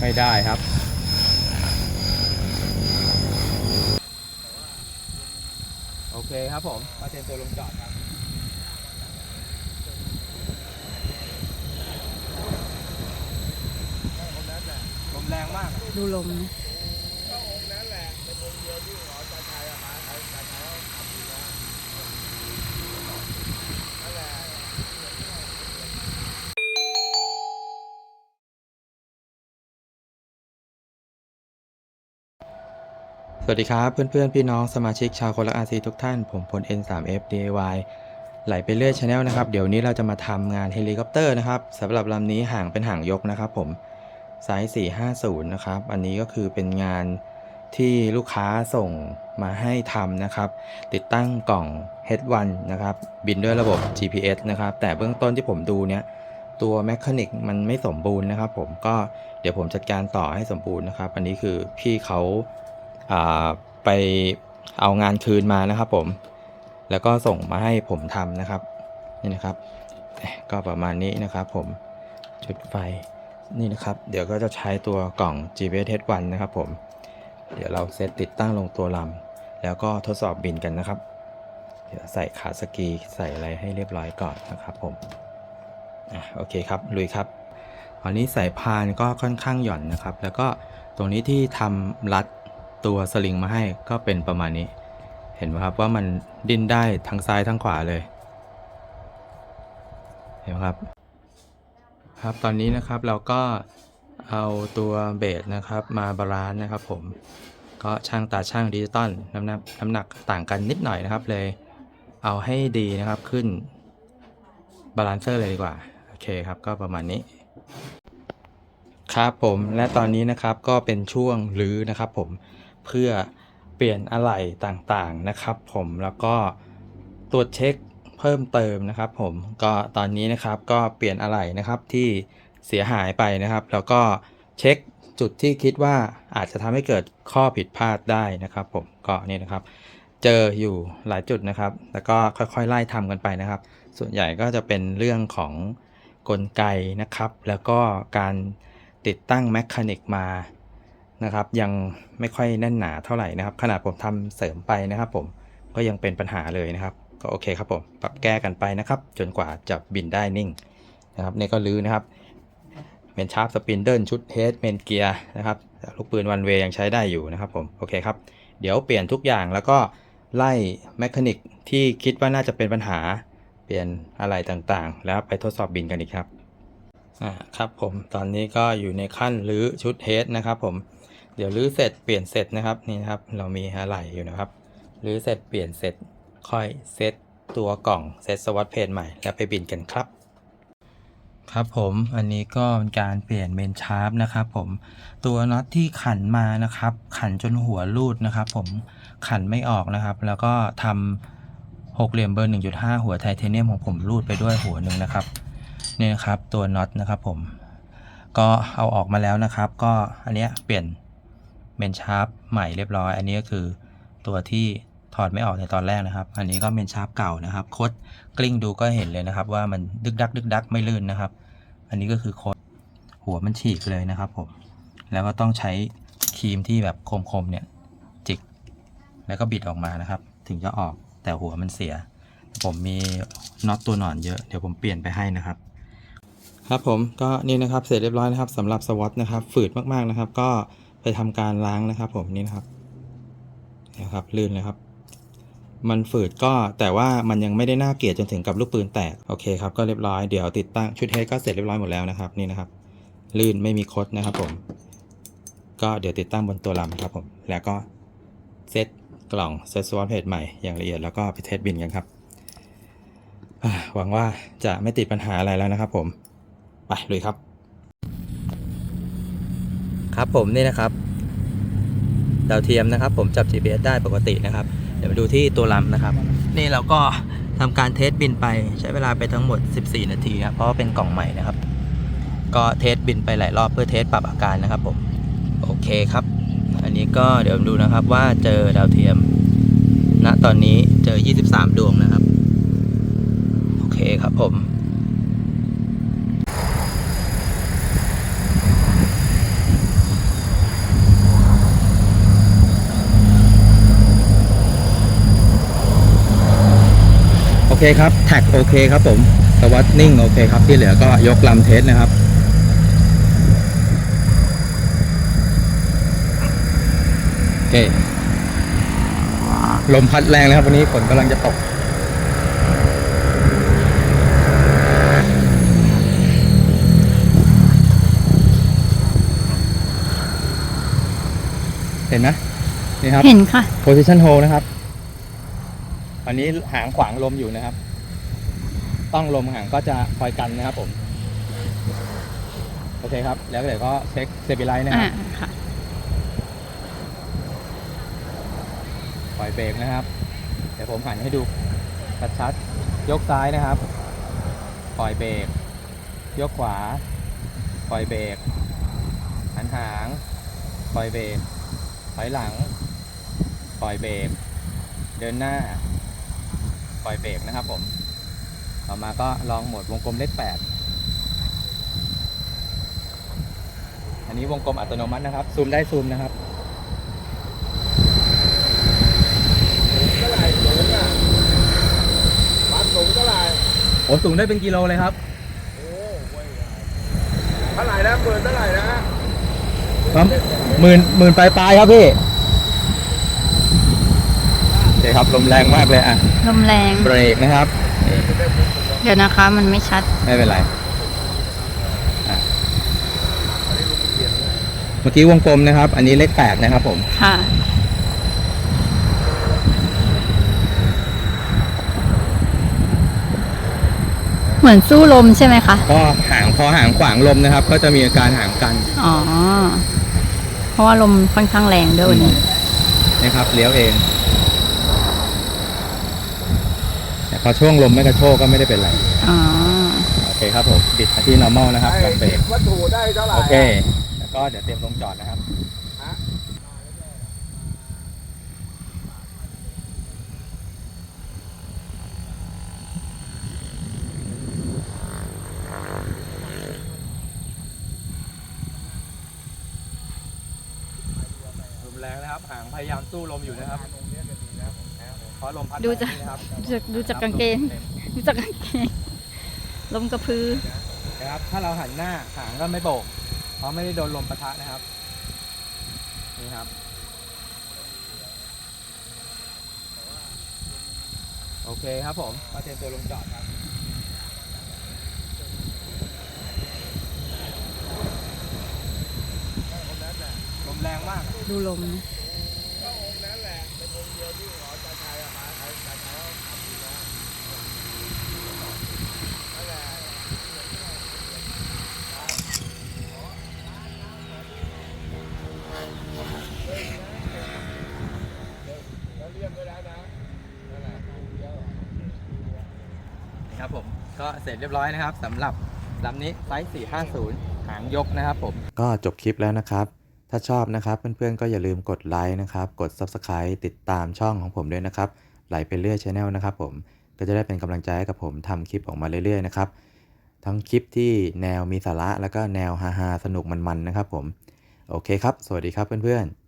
ไม่ได้ครับ โอเคครับผมมาเตรียมตัวลงจอดครับลมแรงมาก ดูลมนะ สวัสดีครับ เพื่อนๆ พี่น้องสมาชิกชาวคนรักอาซีทุกท่าน ผมพล N3F DIY ไหลไปเรื่อยชาแนลนะครับ เดี๋ยวนี้เราจะมาทำงานเฮลิคอปเตอร์นะครับสำหรับลำนี้ห่างเป็นห่างยกนะครับผมไซส์450 นะครับ อันนี้ก็คือเป็นงานที่ลูกค้าส่งมาให้ทำนะครับ ติดตั้งกล่อง H1 นะครับ บินด้วยระบบ GPS นะครับ แต่เบื้องต้นที่ผมดูเนี่ยตัวแมคานิกมันไม่สมบูรณ์นะครับผมก็เดี๋ยวผมจัดการต่อให้สมบูรณ์นะครับ อันนี้คือพี่เขา ไปเอางานคืนมานะครับผม แล้วก็ส่งมาให้ผมทำนะครับ นี่นะครับ ก็ประมาณนี้นะครับผม จุดไฟ นี่นะครับ เดี๋ยวก็จะใช้ตัวกล่อง GPS H1 นะครับผม เดี๋ยวเราเซตติดตั้งลงตัวลำ แล้วก็ทดสอบบินกันนะครับ เดี๋ยวใส่ขาสกีใส่อะไรให้เรียบร้อยก่อนนะครับผม อะโอเคครับ ลุยครับตอนนี้สายพานก็ค่อนข้างหย่อนนะครับ แล้วก็ตรงนี้ที่ทำรัด ตัวสลิงมาให้ก็เป็นประมาณนี้ เห็นไหมครับว่ามันดิ้นได้ทั้งซ้ายทั้งขวาเลย เห็นไหมครับ ครับตอนนี้นะครับเราก็เอาตัวเบสนะครับมาบาลานซ์นะครับ ผมก็ช่างตาช่างดิจิตอลน้ำหนักน้ำหนักต่างกันนิดหน่อยนะครับเลย เอาให้ดีนะครับขึ้นบาลานเซอร์เลยดีกว่า โอเคครับก็ประมาณนี้ ครับผมและตอนนี้นะครับก็เป็นช่วงรื้อนะครับผม เพื่อเปลี่ยนอะไหล่ต่างๆนะครับ ผมแล้วก็ตรวจเช็คเพิ่มเติมนะครับ ผมก็ตอนนี้นะครับก็เปลี่ยนอะไหล่นะครับที่เสียหายไปนะครับ แล้วก็เช็คจุดที่คิดว่าอาจจะทำให้เกิดข้อผิดพลาดได้นะครับ ผมก็นี่นะครับ เจออยู่หลายจุดนะครับ แล้วก็ค่อยๆ ไล่ทำกันไปนะครับ ส่วนใหญ่ก็จะเป็นเรื่องของกลไกนะครับ แล้วก็การติดตั้งแมคานิกมา นะครับยังไม่ค่อยแน่นหนาเท่าไหร่นะครับ ขนาดผมทำเสริมไปนะครับ ผมก็ยังเป็นปัญหาเลยนะครับ ก็โอเคครับผมปรับแก้กันไปนะครับ จนกว่าจะบินได้นิ่งนะครับนี่ก็ลื้อนะครับเมนชาร์ปสปินเดิลชุดเฮดเมนเกียร์นะครับลูกปืนวันเวยังใช้ได้อยู่นะครับผมโอเคครับเดี๋ยวเปลี่ยนทุกอย่างแล้วก็ไล่แมคานิกที่คิดว่าน่าจะเป็นปัญหาเปลี่ยนอะไรต่างๆ แล้วไปทดสอบบินกันอีกครับอ่าครับผมตอนนี้ก็อยู่ในขั้นรื้อชุดเฮดนะครับผม เดี๋ยวรื้อเสร็จเปลี่ยนเสร็จนะครับนี่นะครับ เรามีอะไรอยู่นะครับรื้อเสร็จเปลี่ยนเสร็จค่อยเซตตัวกล่องเซตสวัสดเพจใหม่แล้วไปบินกันครับ ครับผมอันนี้ก็เป็นการเปลี่ยนเมนชาร์ปนะครับผมตัวน็อตที่ขันมานะครับ ขันจนหัวรูดนะครับ ผมขันไม่ออกนะครับ แล้วก็ทำหกเหลี่ยมเบอร์ 1.5 หัวไทเทเนียมของผมรูดไปด้วยหัวหนึ่งนะครับนี่นะครับตัวน็อตนะครับผมก็เอาออกมาแล้วนะครับ ก็อันเนี้ยเปลี่ยน เมนชาร์ปใหม่เรียบร้อย อันนี้ก็คือตัวที่ถอดไม่ออกในตอนแรกนะครับ อันนี้ก็เมนชาร์ปเก่านะครับคดกลิ้งดูก็เห็นเลยนะครับว่ามันดึกดักดึกดักไม่ลื่นนะครับ อันนี้ก็คือโคดหัวมันฉีกเลยนะครับผมแล้วก็ต้องใช้ครีมที่แบบคมๆเนี่ยจิกแล้วก็บิดออกมานะครับ ถึงจะออกแต่หัวมันเสีย ผมมีน็อตตัวหนอนเยอะเดี๋ยวผมเปลี่ยนไปให้นะครับ ครับผมก็นี่นะครับเสร็จเรียบร้อยนะครับสำหรับสวอตนะครับ ฝืดมากๆนะครับ ก็ ทำการล้างนะครับ ผมนี่นะครับนะครับลื่นเลยครับ มันฝืดก็แต่ว่ามันยังไม่ได้น่าเกลียดจนถึงกับลูกปืนแตกโอเคครับก็เรียบร้อยเดี๋ยวติดตั้งชุดเฮดก็เสร็จเรียบร้อยหมดแล้วนะครับนี่นะครับ ลื่นไม่มีคดนะครับผม ก็เดี๋ยวติดตั้งบนตัวลำครับผมแล้วก็เซตกล่องเซตสวอตเพจใหม่อย่างละเอียดแล้วก็ไปเทสบินกันครับหวังว่าจะไม่ติดปัญหาอะไรแล้วนะครับผม ไปเลยครับ ครับผมนี่นะครับดาวเทียมนะครับ ผมจับ GPS ได้ปกตินะครับ เดี๋ยวมาดูที่ตัวลำนะครับ นี่เราก็ทำการเทสบินไปใช้เวลาไปทั้งหมด 14 นาทีครับเพราะว่าเป็นกล่องใหม่นะครับ ก็เทสบินไปหลายรอบเพื่อเทสปรับอาการนะครับผมโอเคครับ อันนี้ก็เดี๋ยวดูนะครับว่าเจอดาวเทียมณตอนนี้เจอ 23 ดวงนะครับ โอเคครับผม เคครับ แท็กโอเคครับผมสวัสดนิ่งโอเคครับที่เหลือก็ยกลำเทสนะครับโอเคลมพัดแรงเลยครับวันนี้ฝนกำลังจะตกเห็นไหมนี่ครับ เห็นค่ะ position hold นะครับ อันนี้หางขวางลมอยู่นะครับ ต้องลมหางก็จะคอยกันนะครับผม โอเคครับ แล้วเดี๋ยวก็เช็คเซบิไลท์นะคอ่ารับค่ะปล่อยเบรกนะครับ เดี๋ยวผมหันให้ดูชัดๆยกซ้ายนะครับ ปล่อยเบรก ยกขวา ปล่อยเบรก หันหาง ปล่อยเบรกถอยหลัง ปล่อยเบรก เดินหน้า ปล่อยเบรกนะครับผมต่อมาก็ลองโหมดวงกลมเลขแปดอันนี้วงกลมอัตโนมัตินะครับ ซูมได้ซูมนะครับเท่าไหร่สูงอะวัดสูงเท่าไหร่โอ้สูงได้เป็นกิโลเลยครับโอ้โหเท่าไหร่นะหมื่นเท่าไหร่นะฮะครับหมื่นหมื่นปลายปลายๆครับพี่โอเคครับลมแรงมากเลยอะลมแรงเบรกนะครับนี่เดี๋ยวนะคะมันไม่ชัด ไม่เป็นไรอะเมื่อกี้วงกลมนะครับ อันนี้เลขแปดนะครับผม ค่ะ เหมือนสู้ลมใช่ไหมคะ ก็หางพอหางขวางลมนะครับ ก็จะมีอาการหางกันอ๋อ เพราะว่าลมค่อนข้างแรงด้วยวันนี้ นะครับเลี้ยวเอง แต่พ อช่วงลมไม่กระโชกก็ไม่ได้เป็นไร อ๋อ โอเคครับผมบิดมาที่ normal นะครับไอ้ลงเบรกวัตถุได้เท่าไหร่โอเค แล้วก็เดี๋ยวเตรียมลงจอดนะครับฮะลมแรงนะครับ หางพยายามสู้ลมอยู่นะครับ เพราะลมพัดดูจากแรงนะครับดูจากดูจากกางเกงดูจากกางเกงลมกระพือ นะครับ ถ้าเราหันหน้าหางก็ไม่โบก เพราะไม่ได้โดนลมปะทะนะครับ นี่ครับ โอเคครับผมก็เตรียมตัวลงจอดครับลมแรงมากดูลมนะ ก็องค์นั้นแหละเป็นองค์เดียวที่หอจะชัยอะมาใครจะชัยเขาทำอยู่นะนั่นแหละแล้วเรียบไว้แล้วนะนั่นแหละเดี๋ยว นี่ครับผม ก็เสร็จเรียบร้อยนะครับสำหรับลำนี้ไซส์ 450 หางยกนะครับผม ก็จบคลิปแล้วนะครับ ถ้าชอบนะครับเพื่อนๆก็อย่าลืมกดไลค์นะครับกด Subscribe ติดตามช่องของผมด้วยนะครับ ไหลไปเรื่อยช n แนลนะครับผมก็จะได้เป็นกำลังใจให้กับผมทำคลิปออกมาเรื่อยๆนะครับทั้งคลิปที่แนวมีสาระแล้วก็แนวฮาๆสนุกมันๆนะครับผม โอเคครับ สวัสดีครับเพื่อนๆ